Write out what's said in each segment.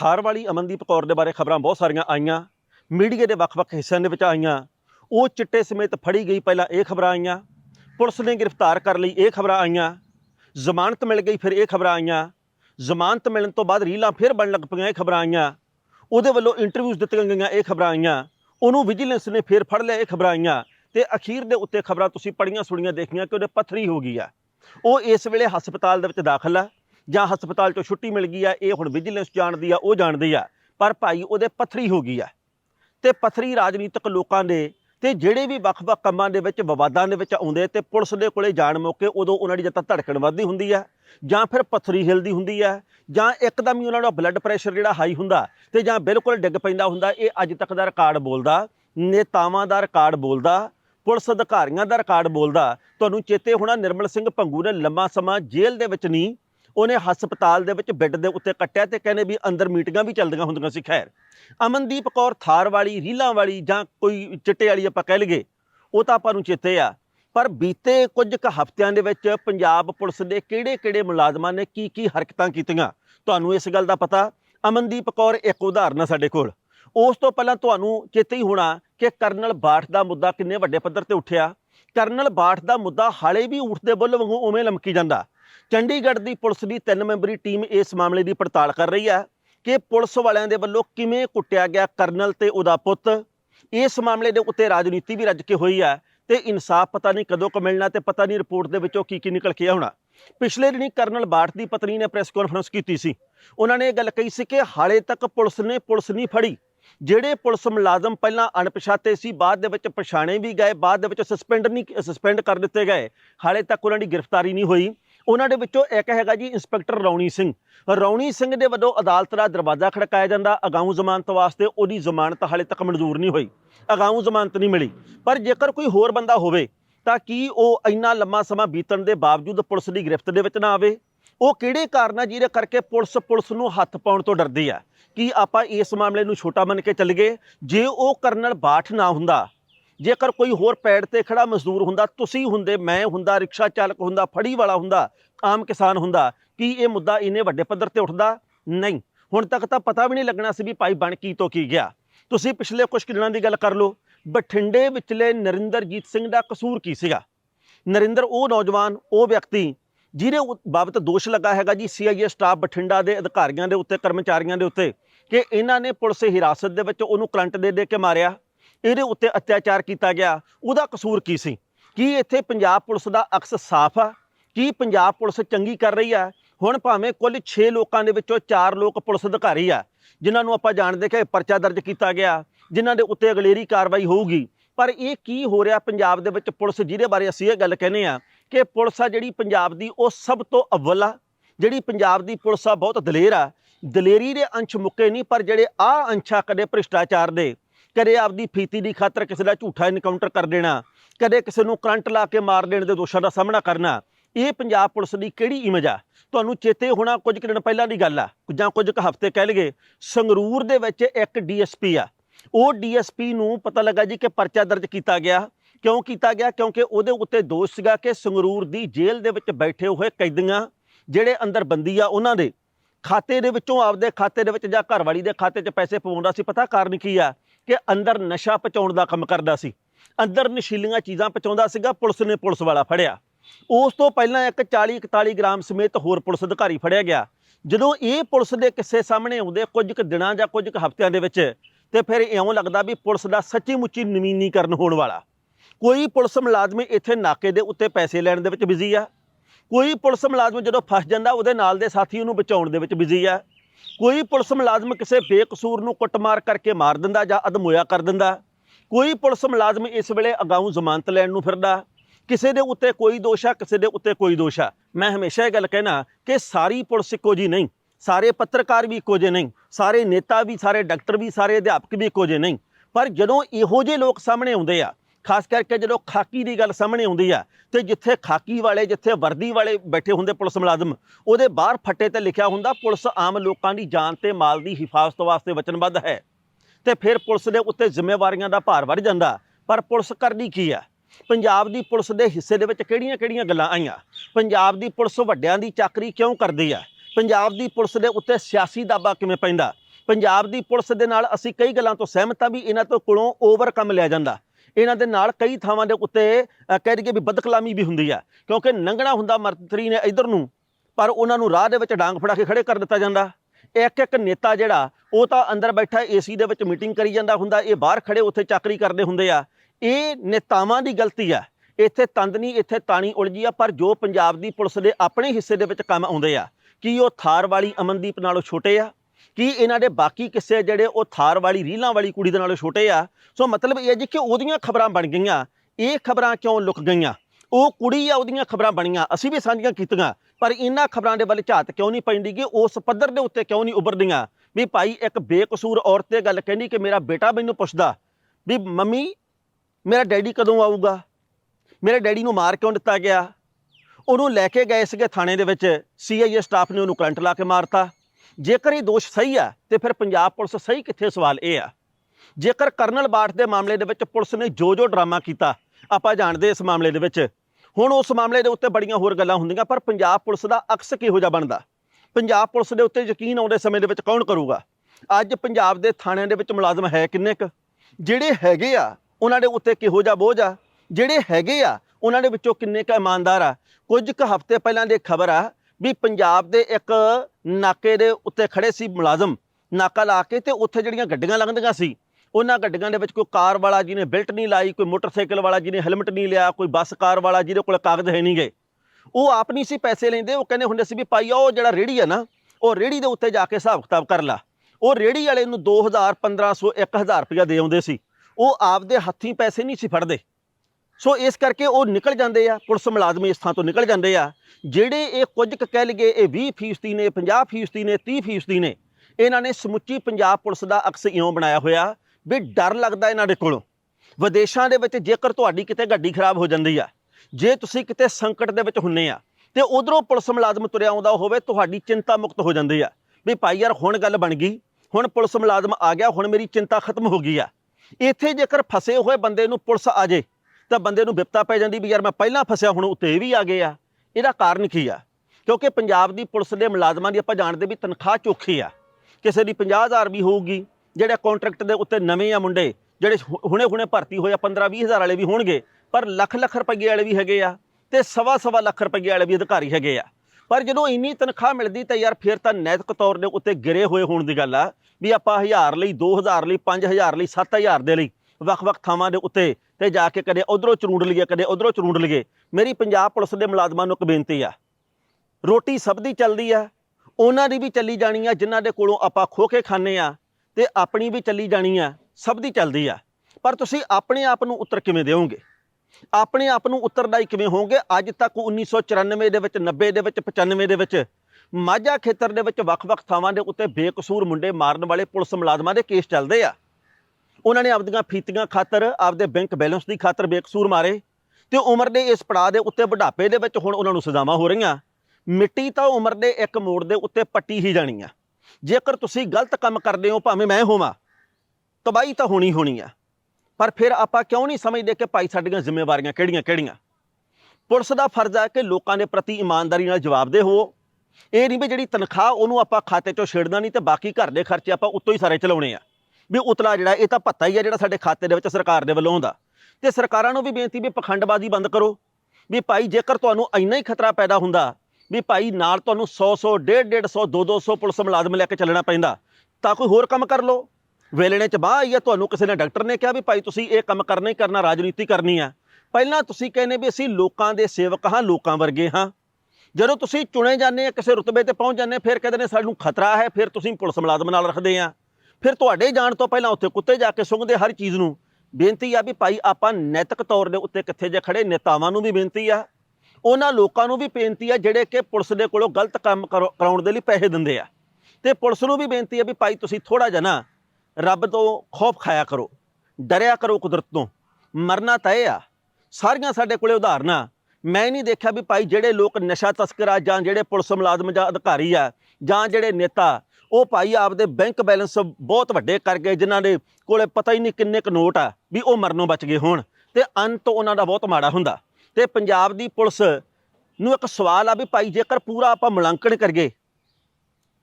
ਥਾਰ ਵਾਲੀ ਅਮਨਦੀਪ ਕੌਰ ਦੇ ਬਾਰੇ ਖਬਰਾਂ ਬਹੁਤ ਸਾਰੀਆਂ ਆਈਆਂ, ਮੀਡੀਆ ਦੇ ਵੱਖ-ਵੱਖ ਹਿੱਸਿਆਂ ਦੇ ਵਿੱਚ ਆਈਆਂ, ਉਹ ਚਿੱਟੇ ਸਮੇਤ ਫੜੀ ਗਈ ਪਹਿਲਾਂ ਇਹ ਖਬਰਾਂ ਆਈਆਂ, ਪੁਲਿਸ ਨੇ ਗ੍ਰਿਫਤਾਰ ਕਰ ਲਈ ਇਹ ਖਬਰਾਂ ਆਈਆਂ, ਜ਼ਮਾਨਤ ਮਿਲ ਗਈ ਫਿਰ ਇਹ ਖਬਰਾਂ ਆਈਆਂ, ਜ਼ਮਾਨਤ ਮਿਲਣ ਤੋਂ ਬਾਅਦ ਰੀਲਾਂ ਫਿਰ ਬਣਨ ਲੱਗ ਪਈਆਂ ਇਹ ਖਬਰਾਂ ਆਈਆਂ, ਉਹਦੇ ਵੱਲੋਂ ਇੰਟਰਵਿਊਜ਼ ਦਿੱਤੀਆਂ ਗਈਆਂ ਇਹ ਖਬਰਾਂ ਆਈਆਂ, ਉਹਨੂੰ ਵਿਜੀਲੈਂਸ ਨੇ ਫਿਰ ਫੜ ਲਿਆ ਇਹ ਖਬਰਾਂ ਆਈਆਂ ਤੇ ਅਖੀਰ ਦੇ ਉੱਤੇ ਖਬਰਾਂ ਤੁਸੀਂ ਪੜੀਆਂ ਸੁਣੀਆਂ ਦੇਖੀਆਂ ਕਿ ਉਹਦੇ ਪੱਥਰੀ ਹੋ ਗਈ ਆ। ਉਹ ਇਸ ਵੇਲੇ ਹਸਪਤਾਲ ਦੇ ਵਿੱਚ ਦਾਖਲ ਆ। ਜਾਂ ਹਸਪਤਾਲ ਚੋਂ ਛੁੱਟੀ ਮਿਲ ਗਈ ਆ, ਇਹ ਹੁਣ ਵਿਜੀਲੈਂਸ ਜਾਣਦੀ ਆ, ਉਹ ਜਾਣਦੀ ਆ। ਪਰ ਭਾਈ ਉਹਦੇ ਪੱਥਰੀ ਹੋ ਗਈ ਆ। ਤੇ ਪੱਥਰੀ ਰਾਜਨੀਤਿਕ ਲੋਕਾਂ ਦੇ ਤੇ ਜਿਹੜੇ ਵੀ ਵੱਖ-ਵੱਖ ਕੰਮਾਂ ਦੇ ਵਿੱਚ, ਵਿਵਾਦਾਂ ਦੇ ਵਿੱਚ ਆਉਂਦੇ ਤੇ ਪੁਲਿਸ ਦੇ ਕੋਲੇ ਜਾਣ ਮੌਕੇ ਉਦੋਂ ਉਹਨਾਂ ਦੀ ਜਦ ਧੜਕਣ ਵੱਧਦੀ ਹੁੰਦੀ ਆ, ਜਾਂ ਫਿਰ ਪੱਥਰੀ ਹਿਲਦੀ ਹੁੰਦੀ ਆ, ਜਾਂ ਇੱਕਦਮ ਹੀ ਉਹਨਾਂ ਦਾ ਬਲੱਡ ਪ੍ਰੈਸ਼ਰ ਜਿਹੜਾ ਹਾਈ ਹੁੰਦਾ ਤੇ ਜਾਂ ਬਿਲਕੁਲ ਡਿੱਗ ਪੈਂਦਾ ਹੁੰਦਾ, ਇਹ ਅੱਜ ਤੱਕ ਦਾ ਰਿਕਾਰਡ ਬੋਲਦਾ, ਨੇਤਾਵਾਂ ਦਾ ਰਿਕਾਰਡ ਬੋਲਦਾ, ਪੁਲਿਸ ਅਧਿਕਾਰੀਆਂ ਦਾ ਰਿਕਾਰਡ ਬੋਲਦਾ। ਤੁਹਾਨੂੰ ਚੇਤੇ ਹੋਣਾ ਨਿਰਮਲ ਸਿੰਘ ਭੰਗੂ ਨੇ ਲੰਮਾ ਸਮਾਂ ਜੇਲ੍ਹ ਦੇ ਵਿੱਚ ਨਹੀਂ ਉਹਨੇ ਹਸਪਤਾਲ ਦੇ ਵਿੱਚ ਬੈੱਡ ਦੇ ਉੱਤੇ ਕੱਟਿਆ ਤੇ ਕਹਿੰਦੇ ਵੀ ਅੰਦਰ ਮੀਟਿੰਗਾਂ ਵੀ ਚੱਲਦੀਆਂ ਹੁੰਦੀਆਂ ਸੀ, ਖੈਰ। ਅਮਨਦੀਪ ਕੌਰ ਥਾਰ ਵਾਲੀ, ਰੀਲਾਂ ਵਾਲੀ ਜਾਂ ਕੋਈ ਚਿੱਟੇ ਵਾਲੀ ਆਪਾਂ ਕਹਿ ਲਈਏ, ਉਹ ਤਾਂ ਆਪਾਂ ਨੂੰ ਚੇਤੇ ਆ। ਪਰ ਬੀਤੇ ਕੁਝ ਕੁ ਹਫ਼ਤਿਆਂ ਦੇ ਵਿੱਚ ਪੰਜਾਬ ਪੁਲਿਸ ਦੇ ਕਿਹੜੇ-ਕਿਹੜੇ ਮੁਲਾਜ਼ਮਾਂ ਨੇ ਕੀ-ਕੀ ਹਰਕਤਾਂ ਕੀਤੀਆਂ, ਤੁਹਾਨੂੰ ਇਸ ਗੱਲ ਦਾ ਪਤਾ? ਅਮਨਦੀਪ ਕੌਰ ਇੱਕ ਉਦਾਹਰਨ ਆ ਸਾਡੇ ਕੋਲ। ਉਸ ਤੋਂ ਪਹਿਲਾਂ ਤੁਹਾਨੂੰ ਚੇਤੇ ਹੀ ਹੋਣਾ ਕਿ ਕਰਨਲ ਬਾਠ ਦਾ ਮੁੱਦਾ ਕਿੰਨੇ ਵੱਡੇ ਪੱਧਰ ਤੇ ਉੱਠਿਆ। ਕਰਨਲ ਬਾਠ ਦਾ ਮੁੱਦਾ ਹਾਲੇ ਵੀ ਉੱਠਦੇ ਬੁੱਲ ਵਾਂਗੂ ਉਵੇਂ ਲਮਕੀ ਜਾਂਦਾ। ਚੰਡੀਗੜ੍ਹ ਦੀ ਪੁਲਿਸ ਦੀ ਤਿੰਨ ਮੈਂਬਰੀ ਟੀਮ ਇਸ ਮਾਮਲੇ ਦੀ ਪੜਤਾਲ ਕਰ ਰਹੀ ਹੈ ਕਿ ਪੁਲਿਸ ਵਾਲਿਆਂ ਦੇ ਵੱਲੋਂ ਕਿਵੇਂ ਕੁੱਟਿਆ ਗਿਆ ਕਰਨਲ ਤੇ ਉਹਦਾ ਪੁੱਤ। ਇਸ ਮਾਮਲੇ ਦੇ ਉੱਤੇ ਰਾਜਨੀਤੀ ਵੀ ਰੱਜ ਕੇ ਹੋਈ ਹੈ ਤੇ ਇਨਸਾਫ ਪਤਾ ਨਹੀਂ ਕਦੋਂ ਕੁ ਮਿਲਣਾ ਤੇ ਪਤਾ ਨਹੀਂ ਰਿਪੋਰਟ ਦੇ ਵਿੱਚੋਂ ਕੀ ਕੀ ਨਿਕਲ ਕੇ ਆਉਣਾ। ਪਿਛਲੇ ਦਿਨੀ ਕਰਨਲ ਬਾਠ ਦੀ ਪਤਨੀ ਨੇ ਪ੍ਰੈਸ ਕਾਨਫਰੰਸ ਕੀਤੀ ਸੀ। ਉਹਨਾਂ ਨੇ ਇਹ ਗੱਲ ਕਹੀ ਸੀ ਕਿ ਹਾਲੇ ਤੱਕ ਪੁਲਿਸ ਨੇ ਪੁਲਿਸ ਨਹੀਂ ਫੜੀ। ਜਿਹੜੇ ਪੁਲਿਸ ਮੁਲਾਜ਼ਮ ਪਹਿਲਾਂ ਅਣਪਛਾਤੇ ਸੀ, ਬਾਅਦ ਦੇ ਵਿੱਚ ਪਛਾਣੇ ਵੀ ਗਏ, ਬਾਅਦ ਦੇ ਵਿੱਚ ਸਸਪੈਂਡ ਨਹੀਂ ਸਸਪੈਂਡ ਕਰ ਦਿੱਤੇ ਗਏ। ਹਾਲੇ ਤੱਕ ਉਹਨਾਂ ਦੀ ਗ੍ਰਿਫਤਾਰੀ ਨਹੀਂ ਹੋਈ। ਉਹਨਾਂ ਦੇ ਵਿੱਚੋਂ ਇੱਕ ਹੈਗਾ ਜੀ ਇੰਸਪੈਕਟਰ ਰੌਣੀ ਸਿੰਘ। ਰੌਣੀ ਸਿੰਘ ਦੇ ਵੱਲੋਂ ਅਦਾਲਤ ਦਾ ਦਰਵਾਜ਼ਾ ਖੜਕਾਇਆ ਜਾਂਦਾ। ਅਗਾਊਂ ਜ਼ਮਾਨਤ ਵਾਸਤੇ ਉਹਦੀ ਜ਼ਮਾਨਤ ਹਾਲੇ ਤੱਕ ਮਨਜ਼ੂਰ ਨਹੀਂ ਹੋਈ। ਅਗਾਊਂ ਜ਼ਮਾਨਤ ਨਹੀਂ ਮਿਲੀ। ਪਰ ਜੇਕਰ ਕੋਈ ਹੋਰ ਬੰਦਾ ਹੋਵੇ, ਤਾਂ ਕੀ ਉਹ ਇੰਨਾ ਲੰਮਾ ਸਮਾਂ ਬੀਤਣ ਦੇ ਬਾਵਜੂਦ ਪੁਲਿਸ ਦੀ ਗ੍ਰਿਫਤ ਦੇ ਵਿੱਚ ਨਾ ਆਵੇ? ਉਹ ਕਿਹੜੇ ਕਾਰਨ ਆ ਜਿਹਦੇ ਕਰਕੇ ਪੁਲਿਸ ਪੁਲਿਸ ਨੂੰ ਹੱਥ ਪਾਉਣ ਤੋਂ ਡਰਦੀ ਆ? ਕੀ ਆਪਾਂ ਇਸ ਮਾਮਲੇ ਨੂੰ ਛੋਟਾ ਮੰਨ ਕੇ ਚੱਲ ਗਏ ਜੇ ਉਹ ਕਰਨਲ ਬਾਠ ਨਾ ਹੁੰਦਾ ਜੇਕਰ ਕੋਈ ਹੋਰ ਪੈੜ ਤੇ ਖੜਾ ਮਜ਼ਦੂਰ ਹੁੰਦਾ, ਤੁਸੀਂ ਹੁੰਦੇ, ਮੈਂ ਹੁੰਦਾ, ਰਿਕਸ਼ਾ ਚਾਲਕ ਹੁੰਦਾ, ਫੜੀ ਵਾਲਾ ਹੁੰਦਾ, ਆਮ ਕਿਸਾਨ ਹੁੰਦਾ, ਕੀ ਇਹ ਮੁੱਦਾ ਇੰਨੇ ਵੱਡੇ ਪੱਧਰ ਤੇ ਉੱਠਦਾ? ਨਹੀਂ। ਹੁਣ ਤੱਕ ਤਾਂ ਪਤਾ ਵੀ ਨਹੀਂ ਲੱਗਣਾ ਸੀ ਵੀ ਭਾਈ ਬਣ ਕੀ ਤੋਂ ਕੀ ਗਿਆ। ਤੁਸੀਂ ਪਿਛਲੇ ਕੁਝ ਦਿਨਾਂ ਦੀ ਗੱਲ ਕਰ ਲਓ। ਬਠਿੰਡੇ ਵਿਚਲੇ ਨਰਿੰਦਰਜੀਤ ਸਿੰਘ ਦਾ ਕਸੂਰ ਕੀ ਸੀਗਾ? ਨਰਿੰਦਰ, ਉਹ ਨੌਜਵਾਨ, ਉਹ ਵਿਅਕਤੀ, ਜਿਹਦੇ ਉ- ਬਾਬਤ ਦੋਸ਼ ਲੱਗਾ ਹੈਗਾ ਜੀ ਸੀਆਈਏ ਸਟਾਫ ਬਠਿੰਡਾ ਦੇ ਅਧਿਕਾਰੀਆਂ ਦੇ ਉੱਤੇ, ਕਰਮਚਾਰੀਆਂ ਦੇ ਉੱਤੇ, ਕਿ ਇਹਨਾਂ ਨੇ ਪੁਲਿਸ ਹਿਰਾਸਤ ਦੇ ਵਿੱਚ ਉਹਨੂੰ ਕਰੰਟ ਦੇ ਦੇ ਕੇ ਮਾਰਿਆ। ਇਹਦੇ ਉੱਤੇ ਅਤਿਆਚਾਰ ਕੀਤਾ ਗਿਆ। ਉਹਦਾ ਕਸੂਰ ਕੀ ਸੀ? ਕੀ ਇੱਥੇ ਪੰਜਾਬ ਪੁਲਿਸ ਦਾ ਅਕਸ ਸਾਫ਼ ਆ? ਕੀ ਪੰਜਾਬ ਪੁਲਿਸ ਚੰਗੀ ਕਰ ਰਹੀ ਆ? ਹੁਣ ਭਾਵੇਂ ਕੁੱਲ 6 ਲੋਕਾਂ ਦੇ ਵਿੱਚੋਂ 4 ਲੋਕ ਪੁਲਿਸ ਅਧਿਕਾਰੀ ਆ, ਜਿਨ੍ਹਾਂ ਨੂੰ ਆਪਾਂ ਜਾਣਦੇ ਕਿ ਪਰਚਾ ਦਰਜ ਕੀਤਾ ਗਿਆ, ਜਿਨ੍ਹਾਂ ਦੇ ਉੱਤੇ ਅਗਲੇਰੀ ਕਾਰਵਾਈ ਹੋਊਗੀ। ਪਰ ਇਹ ਕੀ ਹੋ ਰਿਹਾ ਪੰਜਾਬ ਦੇ ਵਿੱਚ ਪੁਲਿਸ, ਜਿਹਦੇ ਬਾਰੇ ਅਸੀਂ ਇਹ ਗੱਲ ਕਹਿੰਦੇ ਆ ਕਿ ਪੁਲਿਸ ਆ ਜਿਹੜੀ ਪੰਜਾਬ ਦੀ, ਉਹ ਸਭ ਤੋਂ ਅਵਲ ਆ। ਜਿਹੜੀ ਪੰਜਾਬ ਦੀ ਪੁਲਿਸ ਆ, ਬਹੁਤ ਦਲੇਰ ਆ। ਦਲੇਰੀ ਦੇ ਅੰਸ਼ ਮੁੱਕੇ ਨਹੀਂ, ਪਰ ਜਿਹੜੇ ਆ ਅੰਸ਼ਾ ਕਦੇ ਭ੍ਰਿਸ਼ਟਾਚਾਰ ਦੇ ਕਦੇ ਆਪਦੀ ਫੀਤੀ ਦੀ ਖਾਤਰ ਕਿਸੇ ਦਾ ਝੂਠਾ ਇਨਕਾਊਂਟਰ ਕਰ ਦੇਣਾ, ਕਦੇ ਕਿਸੇ ਨੂੰ ਕਰੰਟ ਲਾ ਕੇ ਮਾਰ ਦੇਣ ਦੇ ਦੋਸ਼ਾਂ ਦਾ ਸਾਹਮਣਾ ਕਰਨਾ, ਇਹ ਪੰਜਾਬ ਪੁਲਿਸ ਦੀ ਕਿਹੜੀ ਇਮੇਜ ਆ? ਤੁਹਾਨੂੰ ਚੇਤੇ ਹੋਣਾ ਕੁਝ ਕੁ ਦਿਨ ਪਹਿਲਾਂ ਦੀ ਗੱਲ ਆ, ਜਾਂ ਕੁਝ ਕੁ ਹਫ਼ਤੇ ਕਹਿ ਲਈਏ, ਸੰਗਰੂਰ ਦੇ ਵਿੱਚ ਇੱਕ ਡੀਐਸਪੀ ਆ। ਉਹ ਡੀਐਸਪੀ ਨੂੰ ਪਤਾ ਲੱਗਾ ਜੀ ਕਿ ਪਰਚਾ ਦਰਜ ਕੀਤਾ ਗਿਆ। ਕਿਉਂ ਕੀਤਾ ਗਿਆ? ਕਿਉਂਕਿ ਉਹਦੇ ਉੱਤੇ ਦੋਸ਼ ਸੀਗਾ ਕਿ ਸੰਗਰੂਰ ਦੀ ਜੇਲ੍ਹ ਦੇ ਵਿੱਚ ਬੈਠੇ ਹੋਏ ਕੈਦੀਆਂ, ਜਿਹੜੇ ਅੰਦਰ ਬੰਦੀ ਆ ਉਹਨਾਂ ਦੇ, ਖਾਤੇ ਦੇ ਵਿੱਚੋਂ ਆਪਦੇ ਖਾਤੇ ਦੇ ਵਿੱਚ ਜਾਂ ਘਰਵਾਲੀ ਦੇ ਖਾਤੇ 'ਚ ਪੈਸੇ ਪਵਾਉਂਦਾ ਸੀ, ਪਤਾ ਕਾਰਨ ਕੀ ਆ? ਕਿ ਅੰਦਰ ਨਸ਼ਾ ਪਚਾਉਣ ਦਾ ਕੰਮ ਕਰਦਾ ਸੀ। ਅੰਦਰ ਨਸ਼ੀਲੀਆਂ ਚੀਜ਼ਾਂ ਪਚਾਉਂਦਾ ਸੀਗਾ, ਪੁਲਿਸ ਨੇ ਪੁਲਿਸ ਵਾਲਾ ਫੜਿਆ। ਉਸ ਤੋਂ ਪਹਿਲਾਂ ਇੱਕ 40 41 ਗ੍ਰਾਮ ਸਮੇਤ ਹੋਰ ਪੁਲਿਸ ਅਧਿਕਾਰੀ ਫੜਿਆ ਗਿਆ। ਜਦੋਂ ਇਹ ਪੁਲਿਸ ਦੇ ਕਿੱਸੇ ਸਾਹਮਣੇ ਆਉਂਦੇ ਕੁਝ ਕੁ ਦਿਨਾਂ ਜਾਂ ਕੁਝ ਕੁ ਹਫ਼ਤਿਆਂ ਦੇ ਵਿੱਚ, ਤੇ ਫਿਰ ਇਉਂ ਲੱਗਦਾ ਵੀ ਪੁਲਿਸ ਦਾ ਸੱਚੀ ਮੁੱਚੀ ਨਵੀਨੀਕਰਨ ਹੋਣ ਵਾਲਾ। ਕੋਈ ਪੁਲਿਸ ਮੁਲਾਜ਼ਮ ਇੱਥੇ ਨਾਕੇ ਦੇ ਉੱਤੇ ਪੈਸੇ ਲੈਣ ਦੇ ਵਿੱਚ ਬਿਜ਼ੀ ਆ। ਕੋਈ ਪੁਲਿਸ ਮੁਲਾਜ਼ਮ ਜਦੋਂ ਫਸ ਜਾਂਦਾ, ਉਹਦੇ ਨਾਲ ਦੇ ਸਾਥੀ ਉਹਨੂੰ ਬਚਾਉਣ ਦੇ ਵਿੱਚ ਬਿਜ਼ੀ ਆ। ਕੋਈ ਪੁਲਿਸ ਮੁਲਾਜ਼ਮ ਕਿਸੇ ਬੇਕਸੂਰ ਨੂੰ ਕੁੱਟਮਾਰ ਕਰਕੇ ਮਾਰ ਦਿੰਦਾ ਜਾਂ ਅਦਮੋਇਆ ਕਰ ਦਿੰਦਾ? ਕੋਈ ਪੁਲਿਸ ਮੁਲਾਜ਼ਮ ਇਸ ਵੇਲੇ ਅਗਾਊਂ ਜ਼ਮਾਨਤ ਲੈਣ ਨੂੰ ਫਿਰਦਾ? ਕਿਸੇ ਦੇ ਉੱਤੇ ਕੋਈ ਦੋਸ਼ ਆ, ਕਿਸੇ ਦੇ ਉੱਤੇ ਕੋਈ ਦੋਸ਼ ਆ? ਮੈਂ ਹਮੇਸ਼ਾ ਇਹ ਗੱਲ ਕਹਿਣਾ ਕਿ ਸਾਰੀ ਪੁਲਿਸ ਇੱਕੋ ਜੀ ਨਹੀਂ, ਸਾਰੇ ਪੱਤਰਕਾਰ ਵੀ ਇੱਕੋ ਜਿਹੇ ਨਹੀਂ, ਸਾਰੇ ਨੇਤਾ ਵੀ, ਸਾਰੇ ਡਾਕਟਰ ਵੀ, ਸਾਰੇ ਅਧਿਆਪਕ ਵੀ ਇੱਕੋ ਜਿਹੇ ਨਹੀਂ। ਪਰ ਜਦੋਂ ਇਹੋ ਜਿਹੇ ਲੋਕ ਸਾਹਮਣੇ ਆਉਂਦੇ ਆ ਖਾਸ ਕਰਕੇ ਜਦੋਂ ਖਾਕੀ ਦੀ ਗੱਲ ਸਾਹਮਣੇ ਆਉਂਦੀ ਆ, ਤੇ ਜਿੱਥੇ ਖਾਕੀ ਵਾਲੇ, ਜਿੱਥੇ ਵਰਦੀ ਵਾਲੇ ਬੈਠੇ ਹੁੰਦੇ ਪੁਲਿਸ ਮੁਲਾਜ਼ਮ, ਉਹਦੇ ਬਾਹਰ ਫੱਟੇ ਤੇ ਲਿਖਿਆ ਹੁੰਦਾ, ਪੁਲਿਸ ਆਮ ਲੋਕਾਂ ਦੀ ਜਾਨ ਤੇ ਮਾਲ ਦੀ ਹਿਫਾਜ਼ਤ ਵਾਸਤੇ ਵਚਨਬੱਧ ਹੈ। ਤੇ ਫਿਰ ਪੁਲਿਸ ਦੇ ਉੱਤੇ ਜ਼ਿੰਮੇਵਾਰੀਆਂ ਦਾ ਭਾਰ ਵੱਧ ਜਾਂਦਾ, ਪਰ ਪੁਲਿਸ ਕਰਦੀ ਕੀ ਆ? ਪੰਜਾਬ ਦੀ ਪੁਲਿਸ ਦੇ ਹਿੱਸੇ ਦੇ ਵਿੱਚ ਕਿਹੜੀਆਂ-ਕਿਹੜੀਆਂ ਗੱਲਾਂ ਆਈਆਂ? ਪੰਜਾਬ ਦੀ ਪੁਲਿਸ ਵੱਡਿਆਂ ਦੀ ਚਾਕਰੀ ਕਿਉਂ ਕਰਦੀ ਆ? ਪੰਜਾਬ ਦੀ ਪੁਲਿਸ ਦੇ ਉੱਤੇ ਸਿਆਸੀ ਦਾਬਾ ਕਿਵੇਂ ਪੈਂਦਾ? ਪੰਜਾਬ ਦੀ ਪੁਲਿਸ ਦੇ ਨਾਲ ਅਸੀਂ ਕਈ ਗੱਲਾਂ ਤੋਂ ਸਹਿਮਤ ਹਾਂ ਵੀ ਇਹਨਾਂ ਤੋਂ ਕੋਲੋਂ ਓਵਰਕਮ ਲਿਆ ਜਾਂਦਾ। ਇਹਨਾਂ ਦੇ ਨਾਲ ਕਈ ਥਾਵਾਂ ਦੇ ਉੱਤੇ ਕਹਿ ਦਈਏ ਵੀ ਬਦਕਲਾਮੀ ਵੀ ਹੁੰਦੀ ਆ। ਕਿਉਂਕਿ ਲੰਘਣਾ ਹੁੰਦਾ ਮੰਤਰੀ ਨੇ ਇਧਰ ਨੂੰ, ਪਰ ਉਹਨਾਂ ਨੂੰ ਰਾਹ ਦੇ ਵਿੱਚ ਡਾਂਗ ਫੜਾ ਕੇ ਖੜੇ ਕਰ ਦਿੱਤਾ ਜਾਂਦਾ। ਇੱਕ ਇੱਕ ਨੇਤਾ ਜਿਹੜਾ, ਉਹ ਤਾਂ ਅੰਦਰ ਬੈਠਾ ਏਸੀ ਦੇ ਵਿੱਚ ਮੀਟਿੰਗ ਕਰੀ ਜਾਂਦਾ ਹੁੰਦਾ, ਇਹ ਬਾਹਰ ਖੜੇ ਉੱਥੇ ਚੱਕਰੀ ਕਰਦੇ ਹੁੰਦੇ ਆ। ਇਹ ਨੇਤਾਵਾਂ ਦੀ ਗਲਤੀ ਆ। ਇੱਥੇ ਤੰਦ ਨਹੀਂ, ਇੱਥੇ ਤਾਣੀ ਉਲਝੀ ਆ, ਪਰ ਜੋ ਪੰਜਾਬ ਦੀ ਪੁਲਿਸ ਦੇ ਆਪਣੇ ਹਿੱਸੇ ਦੇ ਵਿੱਚ ਕੰਮ ਆਉਂਦੇ ਆ, ਕੀ ਉਹ ਥਾਰ ਵਾਲੀ ਅਮਨਦੀਪ ਨਾਲੋਂ ਛੋਟੇ ਆ? ਕਿ ਇਹਨਾਂ ਦੇ ਬਾਕੀ ਕਿੱਸੇ ਜਿਹੜੇ ਉਹ ਥਾਰ ਵਾਲੀ, ਰੀਲਾਂ ਵਾਲੀ ਕੁੜੀ ਦੇ ਨਾਲੋਂ ਛੋਟੇ ਆ? ਸੋ ਮਤਲਬ ਇਹ ਹੈ ਜੀ ਕਿ ਉਹਦੀਆਂ ਖਬਰਾਂ ਬਣ ਗਈਆਂ। ਇਹ ਖਬਰਾਂ ਕਿਉਂ ਲੁਕ ਗਈਆਂ? ਉਹ ਕੁੜੀ ਆ, ਉਹਦੀਆਂ ਖਬਰਾਂ ਬਣੀਆਂ। ਅਸੀਂ ਵੀ ਸਾਂਝੀਆਂ ਕੀਤੀਆਂ, ਪਰ ਇਹਨਾਂ ਖਬਰਾਂ ਦੇ ਵੱਲ ਝਾਤ ਕਿਉਂ ਨਹੀਂ ਪੈਂਦੀ ਕਿ ਉਸ ਪੱਧਰ ਦੇ ਉੱਤੇ ਕਿਉਂ ਨਹੀਂ ਉਭਰਦੀਆਂ? ਵੀ ਭਾਈ ਇੱਕ ਬੇਕਸੂਰ ਔਰਤ ਤੇ ਗੱਲ ਕਹਿੰਦੀ ਕਿ ਮੇਰਾ ਬੇਟਾ ਮੈਨੂੰ ਪੁੱਛਦਾ ਵੀ ਮੰਮੀ, ਮੇਰਾ ਡੈਡੀ ਕਦੋਂ ਆਊਗਾ? ਮੇਰੇ ਡੈਡੀ ਨੂੰ ਮਾਰ ਕਿਉਂ ਦਿੱਤਾ ਗਿਆ? ਉਹਨੂੰ ਲੈ ਕੇ ਗਏ ਸੀਗੇ ਥਾਣੇ ਦੇ ਵਿੱਚ, ਸੀਆਈਏ ਸਟਾਫ ਨੇ ਉਹਨੂੰ ਕਰੰਟ ਲਾ ਕੇ ਮਾਰਤਾ। ਜੇਕਰ ਇਹ ਦੋਸ਼ ਸਹੀ ਆ, ਤੇ ਫਿਰ ਪੰਜਾਬ ਪੁਲਿਸ ਸਹੀ ਕਿੱਥੇ ਸਵਾਲ ਇਹ ਆ? ਜੇਕਰ ਕਰਨਲ ਬਾਠ ਦੇ ਮਾਮਲੇ ਦੇ ਵਿੱਚ ਪੁਲਿਸ ਨੇ ਜੋ ਜੋ ਡਰਾਮਾ ਕੀਤਾ, ਆਪਾਂ ਜਾਣਦੇ ਇਸ ਮਾਮਲੇ ਦੇ ਵਿੱਚ। ਹੁਣ ਉਸ ਮਾਮਲੇ ਦੇ ਉੱਤੇ ਬੜੀਆਂ ਹੋਰ ਗੱਲਾਂ ਹੁੰਦੀਆਂ, ਪਰ ਪੰਜਾਬ ਪੁਲਿਸ ਦਾ ਅਕਸ ਕਿਹੋ ਜਿਹਾ ਬਣਦਾ? ਪੰਜਾਬ ਪੁਲਿਸ ਦੇ ਉੱਤੇ ਯਕੀਨ ਆਉਂਦੇ ਸਮੇਂ ਦੇ ਵਿੱਚ ਕੌਣ ਕਰੂਗਾ? ਅੱਜ ਪੰਜਾਬ ਦੇ ਥਾਣਿਆਂ ਦੇ ਵਿੱਚ ਮੁਲਾਜ਼ਮ ਹੈ ਕਿੰਨੇ ਕੁ? ਜਿਹੜੇ ਹੈਗੇ ਆ, ਉਹਨਾਂ ਦੇ ਉੱਤੇ ਕਿਹੋ ਜਿਹਾ ਬੋਝ ਆ? ਜਿਹੜੇ ਹੈਗੇ ਆ, ਉਹਨਾਂ ਦੇ ਵਿੱਚੋਂ ਕਿੰਨੇ ਕੁ ਇਮਾਨਦਾਰ ਆ? ਕੁਝ ਕੁ ਹਫ਼ਤੇ ਪਹਿਲਾਂ ਦੀ ਖਬਰ ਆ ਵੀ ਪੰਜਾਬ ਦੇ ਇੱਕ ਨਾਕੇ ਦੇ ਉੱਤੇ ਖੜੇ ਸੀ ਮੁਲਾਜ਼ਮ। ਨਾਕਾ ਲਾ ਕੇ ਤੇ ਉੱਥੇ ਜਿਹੜੀਆਂ ਗੱਡੀਆਂ ਲੰਘਦੀਆਂ ਸੀ, ਉਹਨਾਂ ਗੱਡੀਆਂ ਦੇ ਵਿੱਚ ਕੋਈ ਕਾਰ ਵਾਲਾ ਜਿਹਨੇ ਬਿਲਟ ਨਹੀਂ ਲਾਈ, ਕੋਈ ਮੋਟਰਸਾਈਕਲ ਵਾਲਾ ਜਿਹਨੇ ਹੈਲਮਟ ਨਹੀਂ ਲਿਆ, ਕੋਈ ਬੱਸ ਕਾਰ ਵਾਲਾ ਜਿਹਦੇ ਕੋਲ ਕਾਗਜ਼ ਹੈ ਨਹੀਂ ਗਏ ਉਹ ਆਪ ਨਹੀਂ ਸੀ ਪੈਸੇ ਲੈਂਦੇ, ਉਹ ਕਹਿੰਦੇ ਹੁੰਦੇ ਸੀ ਵੀ ਭਾਈ ਉਹ ਜਿਹੜਾ ਰੇੜੀ ਆ ਨਾ, ਉਹ ਰੇੜੀ ਦੇ ਉੱਤੇ ਜਾ ਕੇ ਹਿਸਾਬ ਕਿਤਾਬ ਕਰ ਲਾ। ਉਹ ਰੇੜੀ ਵਾਲੇ ਨੂੰ 2000 1500 1000 ਰੁਪਇਆ ਦੇ ਆਉਂਦੇ ਸੀ। ਉਹ ਆਪਦੇ ਹੱਥੀਂ ਪੈਸੇ ਨਹੀਂ ਸੀ ਫੜਦੇ। ਸੋ ਇਸ ਕਰਕੇ ਉਹ ਨਿਕਲ ਜਾਂਦੇ ਆ, ਪੁਲਿਸ ਮੁਲਾਜ਼ਮ ਇਸ ਥਾਂ ਤੋਂ ਨਿਕਲ ਜਾਂਦੇ ਆ। ਜਿਹੜੇ ਇਹ ਕੁਝ ਕੁ ਕਹਿ ਲਈਏ, ਇਹ 20 ਫੀਸਦੀ ਨੇ 50 ਫੀਸਦੀ ਨੇ 30 ਫੀਸਦੀ ਨੇ, ਇਹਨਾਂ ਨੇ ਸਮੁੱਚੀ ਪੰਜਾਬ ਪੁਲਿਸ ਦਾ ਅਕਸ ਇਉਂ ਬਣਾਇਆ ਹੋਇਆ ਵੀ ਡਰ ਲੱਗਦਾ ਇਹਨਾਂ ਦੇ ਕੋਲੋਂ। ਵਿਦੇਸ਼ਾਂ ਦੇ ਵਿੱਚ ਜੇਕਰ ਤੁਹਾਡੀ ਕਿਤੇ ਗੱਡੀ ਖਰਾਬ ਹੋ ਜਾਂਦੀ ਆ, ਜੇ ਤੁਸੀਂ ਕਿਤੇ ਸੰਕਟ ਦੇ ਵਿੱਚ ਹੁੰਨੇ ਆ, ਤੇ ਉਧਰੋਂ ਪੁਲਿਸ ਮੁਲਾਜ਼ਮ ਤੁਰਿਆ ਆਉਂਦਾ ਹੋਵੇ, ਤੁਹਾਡੀ ਚਿੰਤਾ ਮੁਕਤ ਹੋ ਜਾਂਦੀ ਆ ਵੀ ਭਾਈ ਯਾਰ ਹੁਣ ਗੱਲ ਬਣ ਗਈ, ਹੁਣ ਪੁਲਿਸ ਮੁਲਾਜ਼ਮ ਆ ਗਿਆ, ਹੁਣ ਮੇਰੀ ਚਿੰਤਾ ਖਤਮ ਹੋ ਗਈ ਆ। ਇੱਥੇ ਜੇਕਰ ਫਸੇ ਹੋਏ ਬੰਦੇ ਨੂੰ ਪੁਲਿਸ ਆ ਜੇ ਤਾਂ ਬੰਦੇ ਨੂੰ ਵਿਪਤਾ ਪੈ ਜਾਂਦੀ ਵੀ ਯਾਰ ਮੈਂ ਪਹਿਲਾਂ ਫਸਿਆ, ਹੁਣ ਉੱਤੇ ਇਹ ਵੀ ਆ ਗਏ ਆ। ਇਹਦਾ ਕਾਰਨ ਕੀ ਆ? ਕਿਉਂਕਿ ਪੰਜਾਬ ਦੀ ਪੁਲਿਸ ਦੇ ਮੁਲਾਜ਼ਮਾਂ ਦੀ ਆਪਾਂ ਜਾਣਦੇ ਵੀ ਤਨਖਾਹ ਚੋਖੀ ਆ। ਕਿਸੇ ਦੀ 50000 ਵੀ ਹੋਊਗੀ, ਜਿਹੜੇ ਕੰਟਰੈਕਟ ਦੇ ਉੱਤੇ ਨਵੇਂ ਆ ਮੁੰਡੇ, ਜਿਹੜੇ ਹੁਣੇ ਹੁਣੇ ਭਰਤੀ ਹੋਏ ਆ 15 20000 ਵਾਲੇ ਵੀ ਹੋਣਗੇ, ਪਰ ਲੱਖ ਲੱਖ ਰੁਪਏ ਵਾਲੇ ਵੀ ਹੈਗੇ ਆ ਤੇ ਸਵਾ ਸਵਾ ਲੱਖ ਰੁਪਏ ਵਾਲੇ ਵੀ ਅਧਿਕਾਰੀ ਹੈਗੇ ਆ। ਪਰ ਜਦੋਂ ਇੰਨੀ ਤਨਖਾਹ ਮਿਲਦੀ ਤਾਂ ਯਾਰ ਫਿਰ ਤਾਂ ਨੈਤਿਕ ਤੌਰ ਦੇ ਉੱਤੇ ਗਿਰੇ ਹੋਏ ਹੋਣ ਦੀ ਗੱਲ ਆ, ਵੀ ਆਪਾਂ 1000 ਲਈ 2000 ਲਈ 5000 ਲਈ 7000 ਦੇ ਲਈ ਵੱਖ-ਵੱਖ ਥਾਵਾਂ ਦੇ ਉੱਤੇ ਤੇ ਜਾ ਕੇ ਕਦੇ ਉਧਰੋਂ ਚਰੂੰਡ ਲਈਏ, ਕਦੇ ਉਧਰੋਂ ਚਰੂੰਡ ਲਈਏ। ਮੇਰੀ ਪੰਜਾਬ ਪੁਲਿਸ ਦੇ ਮੁਲਾਜ਼ਮਾਂ ਨੂੰ ਇੱਕ ਬੇਨਤੀ ਆ। ਰੋਟੀ ਸਭ ਦੀ ਚੱਲਦੀ ਆ, ਉਹਨਾਂ ਦੀ ਵੀ ਚੱਲੀ ਜਾਣੀ ਆ, ਜਿਨ੍ਹਾਂ ਦੇ ਕੋਲੋਂ ਆਪਾਂ ਖੋ ਕੇ ਖਾਂਦੇ ਆ ਤੇ ਆਪਣੀ ਵੀ ਚੱਲੀ ਜਾਣੀ ਆ, ਸਭ ਦੀ ਚੱਲਦੀ ਆ। ਪਰ ਤੁਸੀਂ ਆਪਣੇ ਆਪ ਨੂੰ ਉੱਤਰ ਕਿਵੇਂ ਦਿਓਗੇ? ਆਪਣੇ ਆਪ ਨੂੰ ਉੱਤਰਦਾਈ ਕਿਵੇਂ ਹੋਵੋਗੇ? ਅੱਜ ਤੱਕ 1994 ਦੇ ਵਿੱਚ 90 ਦੇ ਵਿੱਚ 95 ਦੇ ਵਿੱਚ ਮਾਝਾ ਖੇਤਰ ਦੇ ਵਿੱਚ ਵੱਖ-ਵੱਖ ਥਾਵਾਂ ਦੇ ਉੱਤੇ ਬੇਕਸੂਰ ਮੁੰਡੇ ਮਾਰਨ ਵਾਲੇ ਪੁਲਿਸ ਮੁਲਾਜ਼ਮਾਂ ਦੇ ਕੇਸ ਚੱਲਦੇ ਆ। ਉਹਨਾਂ ਨੇ ਆਪਦੀਆਂ ਫੀਤੀਆਂ ਖਾਤਰ, ਆਪਦੇ ਬੈਂਕ ਬੈਲੈਂਸ ਦੀ ਖਾਤਰ ਬੇਕਸੂਰ ਮਾਰੇ ਤੇ ਉਮਰ ਦੇ ਇਸ ਪੜਾਅ ਦੇ ਉੱਤੇ ਬੁਢਾਪੇ ਦੇ ਵਿੱਚ ਹੁਣ ਉਹਨਾਂ ਨੂੰ ਸਜ਼ਾਵਾਂ ਹੋ ਰਹੀਆਂ। ਮਿੱਟੀ ਤਾਂ ਉਮਰ ਦੇ ਇੱਕ ਮੋੜ ਦੇ ਉੱਤੇ ਪੱਟੀ ਹੀ ਜਾਣੀ ਆ। ਜੇਕਰ ਤੁਸੀਂ ਗਲਤ ਕੰਮ ਕਰਦੇ ਹੋ, ਭਾਵੇਂ ਮੈਂ ਹੋਵਾਂ, ਤਬਾਹੀ ਤਾਂ ਹੋਣੀ ਹੋਣੀ ਆ। ਪਰ ਫਿਰ ਆਪਾਂ ਕਿਉਂ ਨਹੀਂ ਸਮਝਦੇ ਕਿ ਭਾਈ ਸਾਡੀਆਂ ਜ਼ਿੰਮੇਵਾਰੀਆਂ ਕਿਹੜੀਆਂ ਕਿਹੜੀਆਂ? ਪੁਲਿਸ ਦਾ ਫਰਜ਼ ਹੈ ਕਿ ਲੋਕਾਂ ਦੇ ਪ੍ਰਤੀ ਇਮਾਨਦਾਰੀ ਨਾਲ ਜਵਾਬਦੇ ਹੋ ਇਹ ਨਹੀਂ ਵੀ ਜਿਹੜੀ ਤਨਖਾਹ ਉਹਨੂੰ ਆਪਾਂ ਖਾਤੇ ਚੋਂ ਛੇੜਨਾ ਨਹੀਂ ਤੇ ਬਾਕੀ ਘਰ ਦੇ ਖਰਚੇ ਆਪਾਂ ਉੱਤੋਂ ਹੀ ਸਾਰੇ ਚਲਾਉਣੇ ਆ। ਵੀ ਉਤਲਾ ਜਿਹੜਾ, ਇਹ ਤਾਂ ਭੱਤਾ ਹੀ ਆ ਜਿਹੜਾ ਸਾਡੇ ਖਾਤੇ ਦੇ ਵਿੱਚ ਸਰਕਾਰ ਦੇ ਵੱਲੋਂ ਹੁੰਦਾ ਤੇ ਸਰਕਾਰਾਂ ਨੂੰ ਵੀ ਬੇਨਤੀ ਵੀ ਪਖੰਡਬਾਜ਼ੀ ਬੰਦ ਕਰੋ। ਵੀ ਭਾਈ ਜੇਕਰ ਤੁਹਾਨੂੰ ਇੰਨਾ ਹੀ ਖਤਰਾ ਪੈਦਾ ਹੁੰਦਾ, ਵੀ ਭਾਈ ਨਾਲ ਤੁਹਾਨੂੰ 100 100 150 150 200 200 ਪੁਲਿਸ ਮੁਲਾਜ਼ਮ ਲੈ ਕੇ ਚੱਲਣਾ ਪੈਂਦਾ, ਤਾਂ ਕੋਈ ਹੋਰ ਕੰਮ ਕਰ ਲਓ। ਵੇਲਣੇ ਚ ਬਾਹ ਆਈ ਆ, ਤੁਹਾਨੂੰ ਕਿਸੇ ਨੇ ਡਾਕਟਰ ਨੇ ਕਿਹਾ ਵੀ ਭਾਈ ਤੁਸੀਂ ਇਹ ਕੰਮ ਕਰਨਾ ਹੀ ਕਰਨਾ, ਰਾਜਨੀਤੀ ਕਰਨੀ ਆ। ਪਹਿਲਾਂ ਤੁਸੀਂ ਕਹਿੰਦੇ ਵੀ ਅਸੀਂ ਲੋਕਾਂ ਦੇ ਸੇਵਕ ਹਾਂ, ਲੋਕਾਂ ਵਰਗੇ ਹਾਂ। ਜਦੋਂ ਤੁਸੀਂ ਚੁਣੇ ਜਾਂਦੇ ਆ, ਕਿਸੇ ਰੁਤਬੇ ਤੇ ਪਹੁੰਚ ਜਾਂਦੇ ਫਿਰ ਕਹਿੰਦੇ ਨੇ ਸਾਨੂੰ ਖਤਰਾ ਹੈ, ਫਿਰ ਤੁਸੀਂ ਪੁਲਿਸ ਮੁਲਾਜ਼ਮ ਨਾਲ ਰੱਖਦੇ ਆ। ਫਿਰ ਤੁਹਾਡੇ ਜਾਣ ਤੋਂ ਪਹਿਲਾਂ ਉੱਥੇ ਕੁੱਤੇ ਜਾ ਕੇ ਸੁੰਘਦੇ ਹਰ ਚੀਜ਼ ਨੂੰ। ਬੇਨਤੀ ਆ ਵੀ ਭਾਈ ਆਪਾਂ ਨੈਤਿਕ ਤੌਰ ਦੇ ਉੱਤੇ ਕਿੱਥੇ ਜੇ ਖੜੇ ਨੇਤਾਵਾਂ ਨੂੰ ਵੀ ਬੇਨਤੀ ਆ। ਉਹਨਾਂ ਲੋਕਾਂ ਨੂੰ ਵੀ ਬੇਨਤੀ ਆ ਜਿਹੜੇ ਕਿ ਪੁਲਿਸ ਦੇ ਕੋਲੋਂ ਗਲਤ ਕੰਮ ਕਰੋ- ਕਰਾਉਣ ਦੇ ਲਈ ਪੈਸੇ ਦਿੰਦੇ ਆ। ਤੇ ਪੁਲਿਸ ਨੂੰ ਵੀ ਬੇਨਤੀ ਆ ਵੀ ਭਾਈ ਤੁਸੀਂ ਥੋੜਾ ਜਿਹਾ ਨਾ ਰੱਬ ਤੋਂ ਖੌਫ ਖਾਇਆ ਕਰੋ, ਡਰਿਆ ਕਰੋ ਕੁਦਰਤ ਤੋਂ। ਮਰਨਾ ਤੈਅ ਆ, ਸਾਰੀਆਂ ਸਾਡੇ ਕੋਲੇ ਉਦਾਹਰਨਾਂ ਮੈਂ ਨਹੀਂ ਦੇਖਿਆ ਵੀ ਭਾਈ ਜਿਹੜੇ ਲੋਕ ਨਸ਼ਾ ਤਸਕਰ ਆ ਜਾਂ ਜਿਹੜੇ ਪੁਲਿਸ ਮੁਲਾਜ਼ਮ ਜਾਂ ਅਧਿਕਾਰੀ ਆ ਜਾਂ ਜਿਹੜੇ ਨੇਤਾ ਉਹ ਭਾਈ ਆਪਦੇ ਬੈਂਕ ਬੈਲੈਂਸ ਬਹੁਤ ਵੱਡੇ ਕਰ ਗਏ, ਜਿਨ੍ਹਾਂ ਦੇ ਕੋਲੇ ਪਤਾ ਹੀ ਨਹੀਂ ਕਿੰਨੇ ਕੁ ਨੋਟ ਆ ਵੀ ਉਹ ਮਰਨੋਂ ਬਚ ਗਏ ਹੋਣ ਤੇ ਅੰਤ ਉਹਨਾਂ ਦਾ ਬਹੁਤ ਮਾੜਾ ਹੁੰਦਾ। ਤੇ ਪੰਜਾਬ ਦੀ ਪੁਲਿਸ ਨੂੰ ਇੱਕ ਸਵਾਲ ਆ ਵੀ ਭਾਈ ਜੇਕਰ ਪੂਰਾ ਆਪਾਂ ਮੁਲਾਂਕਣ ਕਰੀਏ,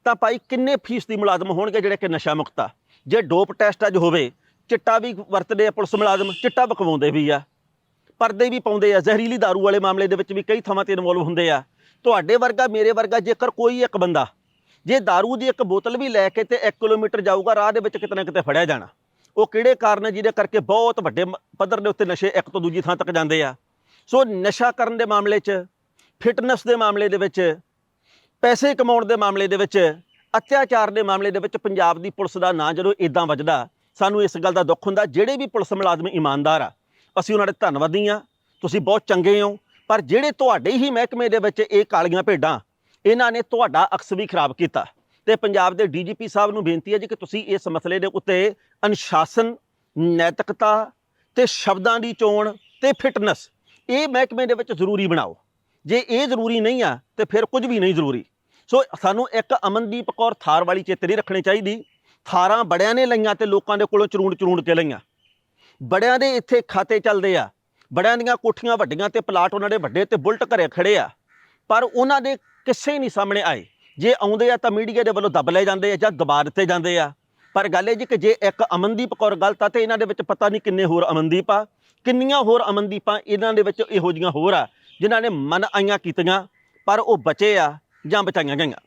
ਤਾਂ ਭਾਈ ਕਿੰਨੇ ਫੀਸਦੀ ਮੁਲਾਜ਼ਮ ਹੋਣਗੇ ਜਿਹੜੇ ਕਿ ਨਸ਼ਾ ਮੁਕਤ ਆ? ਜੇ ਡੋਪ ਟੈਸਟ ਅੱਜ ਹੋਵੇ, ਚਿੱਟਾ ਵੀ ਵਰਤਦੇ ਆ ਪੁਲਿਸ ਮੁਲਾਜ਼ਮ, ਚਿੱਟਾ ਬਕਵਾਉਂਦੇ ਵੀ ਆ। ਪਰਦੇ ਵੀ ਪਾਉਂਦੇ ਆ, ਜ਼ਹਿਰੀਲੀ दारू ਵਾਲੇ ਮਾਮਲੇ ਦੇ ਵਿੱਚ ਵੀ ਕਈ ਥਾਵਾਂ ਤੇ ਇਨਵੋਲਵ ਹੁੰਦੇ ਆ। ਤੁਹਾਡੇ ਵਰਗਾ, ਮੇਰੇ ਵਰਗਾ ਜੇਕਰ ਕੋਈ ਇੱਕ ਬੰਦਾ ਜੇ दारू ਦੀ ਇੱਕ ਬੋਤਲ ਵੀ ਲੈ ਕੇ ਤੇ 1 ਕਿਲੋਮੀਟਰ ਜਾਊਗਾ, ਰਾਹ ਦੇ ਵਿੱਚ ਕਿਤੇ ਨਾ ਕਿਤੇ ਫੜਿਆ ਜਾਣਾ। ਉਹ ਕਿਹੜੇ ਕਾਰਨ ਜਿਹਦੇ ਕਰਕੇ ਬਹੁਤ ਵੱਡੇ ਪੱਧਰ ਦੇ ਉੱਤੇ ਨਸ਼ੇ ਇੱਕ ਤੋਂ ਦੂਜੀ ਥਾਂ ਤੱਕ ਜਾਂਦੇ ਆ। ਸੋ ਨਸ਼ਾ ਕਰਨ ਦੇ ਮਾਮਲੇ 'ਚ, ਫਿਟਨੈਸ ਦੇ ਮਾਮਲੇ ਦੇ ਵਿੱਚ, ਪੈਸੇ ਕਮਾਉਣ ਦੇ ਮਾਮਲੇ ਦੇ ਵਿੱਚ, ਅਤਿਆਚਾਰ ਦੇ ਮਾਮਲੇ ਦੇ ਵਿੱਚ ਪੰਜਾਬ ਦੀ ਪੁਲਿਸ ਦਾ ਨਾਂ ਜਦੋਂ ਇਦਾਂ ਵੱਜਦਾ, ਸਾਨੂੰ ਇਸ ਗੱਲ ਦਾ ਦੁੱਖ ਹੁੰਦਾ, ਜਿਹੜੇ ਵੀ ਪੁਲਿਸ ਮੁਲਾਜ਼ਮ ਇਮਾਨਦਾਰ ਆ, ਅਸੀਂ ਉਹਨਾਂ ਦੇ ਧੰਨਵਾਦੀ ਆ, ਤੁਸੀਂ ਬਹੁਤ ਚੰਗੇ ਹੋ, ਪਰ ਜਿਹੜੇ ਤੁਹਾਡੇ ਹੀ ਮਹਿਕਮੇ ਦੇ ਵਿੱਚ ਇਹ ਕਾਲੀਆਂ ਭੇਡਾਂ ਇਹਨਾਂ ਨੇ ਤੁਹਾਡਾ ਅਕਸ ਵੀ ਖਰਾਬ ਕੀਤਾ। ਤੇ ਪੰਜਾਬ ਦੇ ਡੀਜੀਪੀ ਸਾਹਿਬ ਨੂੰ ਬੇਨਤੀ ਹੈ ਜੀ ਕਿ ਤੁਸੀਂ ਇਸ ਮਸਲੇ ਦੇ ਉੱਤੇ ਅਨੁਸ਼ਾਸਨ, ਨੈਤਿਕਤਾ ਤੇ ਸ਼ਬਦਾਂ ਦੀ ਚੋਣ ਤੇ ਫਿਟਨੈਸ, ਇਹ ਮਹਿਕਮੇ ਦੇ ਵਿੱਚ ਜ਼ਰੂਰੀ ਬਣਾਓ। ਜੇ ਇਹ ਜ਼ਰੂਰੀ ਨਹੀਂ ਆ, ਤੇ ਫਿਰ ਕੁਝ ਵੀ ਨਹੀਂ ਜ਼ਰੂਰੀ। ਸੋ ਸਾਨੂੰ ਇੱਕ ਅਮਨਦੀਪ ਕੌਰ ਥਾਰ ਵਾਲੀ ਚਿੱਤ ਨਹੀਂ ਰੱਖਣੀ ਚਾਹੀਦੀ। ਥਾਰਾਂ ਬੜਿਆਂ ਨੇ ਲਈਆਂ ਤੇ ਲੋਕਾਂ ਦੇ ਕੋਲੋਂ ਚਰੂੰਡ ਚਰੂੰਡ ਕੇ ਲਈਆਂ। ਬੜਿਆਂ ਦੇ ਇੱਥੇ ਖਾਤੇ ਚੱਲਦੇ ਆ। ਬੜਿਆਂ ਦੀਆਂ ਕੋਠੀਆਂ ਵੱਡੀਆਂ ਤੇ ਪਲਾਟ ਉਹਨਾਂ ਦੇ ਵੱਡੇ ਤੇ ਬੁਲਟ ਘਰੇ ਖੜੇ ਆ। ਪਰ ਉਹਨਾਂ ਦੇ ਕਿਸੇ ਨਹੀਂ ਸਾਹਮਣੇ ਆਏ। ਜੇ ਆਉਂਦੇ ਆ ਤਾਂ ਮੀਡੀਆ ਦੇ ਵੱਲੋਂ ਦੱਬ ਲਏ ਜਾਂਦੇ ਆ ਜਾਂ ਦਬਾ ਦਿੱਤੇ ਜਾਂਦੇ ਆ। ਪਰ ਗੱਲ ਇਹ ਜੀ ਕਿ ਜੇ ਇੱਕ ਅਮਨਦੀਪ ਕੌਰ ਗਲਤ ਆ ਤੇ ਇਹਨਾਂ ਦੇ ਵਿੱਚ ਪਤਾ ਨਹੀਂ ਕਿੰਨੇ ਹੋਰ ਅਮਨਦੀਪ ਆ। ਕਿੰਨੀਆਂ ਹੋਰ ਅਮਨਦੀਪਾਂ ਇਹਨਾਂ ਦੇ ਵਿੱਚ ਇਹੋ ਜੀਆਂ ਹੋਰ ਆ, ਜਿਨ੍ਹਾਂ ਨੇ ਮਨ ਆਈਆਂ ਕੀਤੀਆਂ, ਪਰ ਉਹ ਬਚੇ ਆ ਜਾਂ ਬਚਾਈਆਂ ਗਈਆਂ।